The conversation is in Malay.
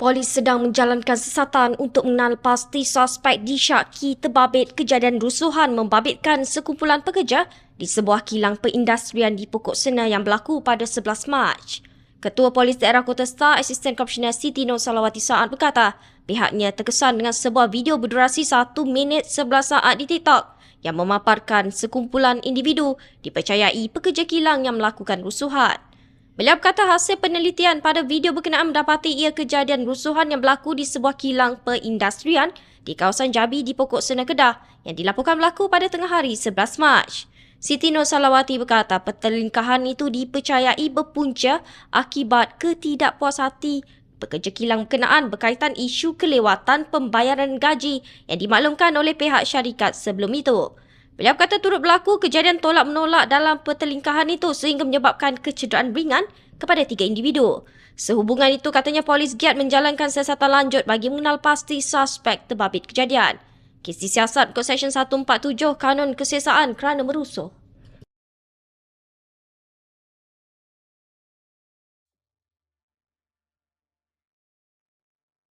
Polis sedang menjalankan siasatan untuk mengenal pasti suspek disyaki terbabit kejadian rusuhan membabitkan sekumpulan pekerja di sebuah kilang perindustrian di Pokok Sena yang berlaku pada 11 Mac. Ketua Polis Daerah Kota Star, Asisten Komisioner Siti Nur Salawati Saad berkata, pihaknya terkesan dengan sebuah video berdurasi 1 minit 11 saat di TikTok yang memaparkan sekumpulan individu dipercayai pekerja kilang yang melakukan rusuhan. Beliau berkata hasil penelitian pada video berkenaan mendapati ia kejadian rusuhan yang berlaku di sebuah kilang perindustrian di kawasan Jabi di Pokok Sena Kedah yang dilaporkan berlaku pada tengah hari 11 Mac. Siti Nur Salawati berkata pertelingkahan itu dipercayai berpunca akibat ketidakpuashati pekerja kilang berkenaan berkaitan isu kelewatan pembayaran gaji yang dimaklumkan oleh pihak syarikat sebelum itu. Beliau kata turut berlaku kejadian tolak-menolak dalam pertelingkahan itu sehingga menyebabkan kecederaan ringan kepada tiga individu. Sehubungan itu katanya polis giat menjalankan siasatan lanjut bagi mengenal pasti suspek terbabit kejadian. Kes disiasat Kod Seksyen 147 Kanun Kesiasaan kerana merusuh.